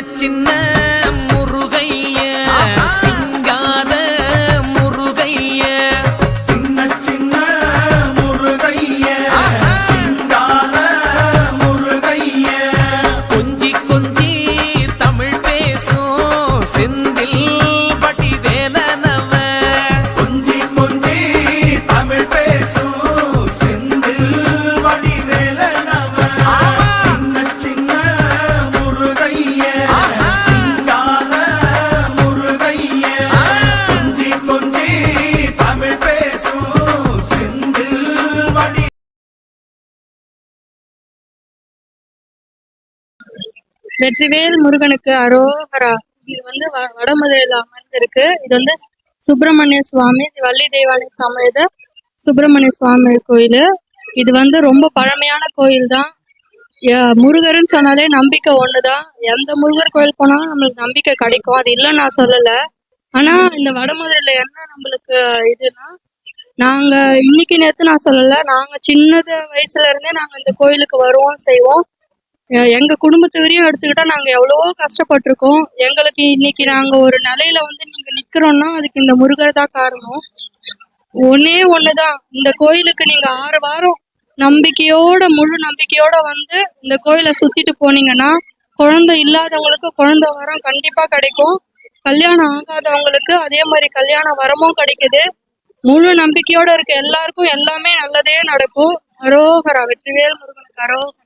சின்ன வெற்றிவேல் முருகனுக்கு அரோகரா. இது வந்து வ- வடமதுரையில அமர்ந்திருக்கு இது வந்து சுப்பிரமணிய சுவாமி வள்ளி தெய்வானை சமேத சுப்பிரமணிய சுவாமி கோயில். இது வந்து ரொம்ப பழமையான கோயில் தான் முருகர்னு சொன்னாலே நம்பிக்கை ஒண்ணுதான். எந்த முருகர் கோயில் போனாலும் நம்மளுக்கு நம்பிக்கை கிடைக்கும். அது இல்லைன்னு நான் சொல்லல. ஆனா இந்த வடமதுரையில என்ன நம்மளுக்கு இதுனா நாங்க இன்னைக்கு நேத்து நான் சொல்லல நாங்க சின்னது வயசுல இருந்தே நாங்க இந்த கோயிலுக்கு வருவோம் செய்வோம். எங்க குடும்பத்து வரையும் எடுத்துக்கிட்டா நாங்க எவ்வளவோ கஷ்டப்பட்டிருக்கோம். எங்களுக்கு இன்னைக்கு நாங்க ஒரு நிலையில வந்து நீங்க நிக்கிறோம்னா அதுக்கு இந்த முருகர் தான் காரணம். ஒன்னே ஒண்ணுதான். இந்த கோயிலுக்கு நீங்க ஆறு வாரம் நம்பிக்கையோட முழு நம்பிக்கையோட வந்து இந்த கோயிலை சுத்திட்டு போனீங்கன்னா குழந்தை இல்லாதவங்களுக்கு குழந்தை வரம் கண்டிப்பா கிடைக்கும். கல்யாணம் ஆகாதவங்களுக்கு அதே மாதிரி கல்யாண வரமும் கிடைக்குது. முழு நம்பிக்கையோட இருக்க எல்லாருக்கும் எல்லாமே நல்லதே நடக்கும். அரோகரா வெற்றிவேல் முருகனுக்கு அரோகரா.